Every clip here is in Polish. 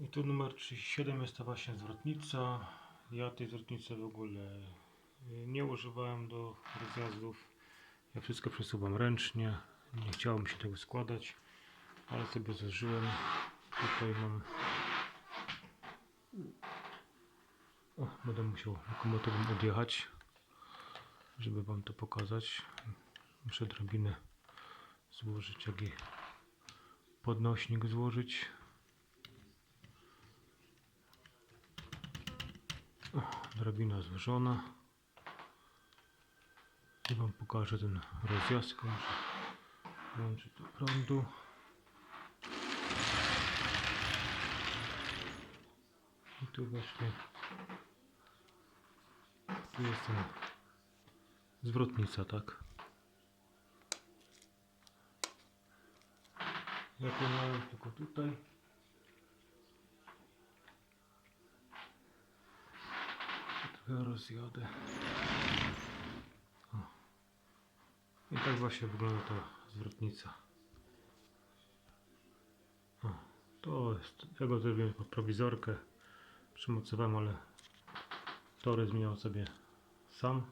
I tu numer 37 jest to właśnie zwrotnica. Ja tej zwrotnicy w ogóle y, nie używałem do rozjazdów. Ja wszystko przesuwam ręcznie. Nie chciało się tego składać, ale sobie zażyłem. Tutaj mam. O, będę musiał lokomotywem odjechać, żeby Wam to pokazać. Muszę drabinę złożyć, jak i podnośnik złożyć. O, drabina złożona. I Wam pokażę ten rozjazd. tylko Muszę włączyć do prądu. I tu właśnie tu jest ten zwrotnica, tak? Ja to miałem tylko tutaj. Rozjadę. O. I tak właśnie wygląda ta zwrotnica. O, to jest, ja go zrobiłem pod prowizorkę. Przymocowałem, ale tory zmieniał sobie sam.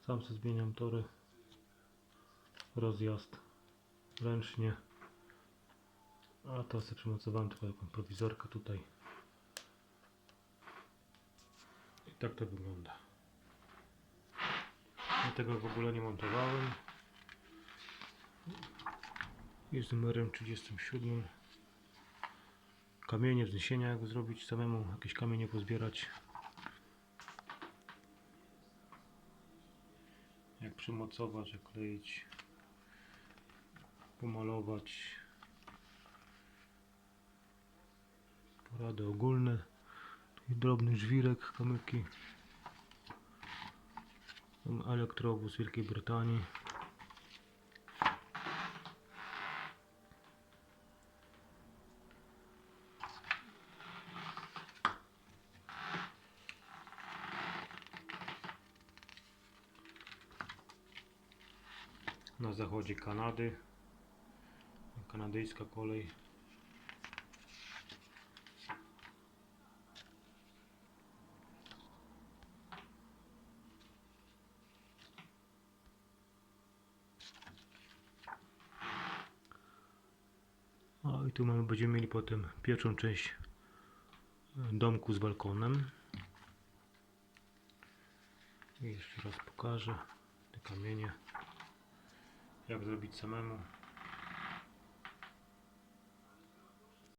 Sam sobie zmieniam tory. Rozjazd ręcznie. A to sobie przymocowałem tylko taką prowizorkę tutaj. I tak to wygląda. Ja tego w ogóle nie montowałem. Jest numerem 37. Kamienie wzniesienia jak zrobić samemu, jakieś kamienie pozbierać. Jak przymocować, jak kleić, pomalować. Porady ogólne. Tu drobny żwirek, kamyki. Elektrowóz Wielkiej Brytanii. Na zachodzie Kanady. Kanadyjska kolej. O i tu mamy, będziemy mieli potem pierwszą część domku z balkonem. I jeszcze raz pokażę te kamienie. Jak zrobić samemu.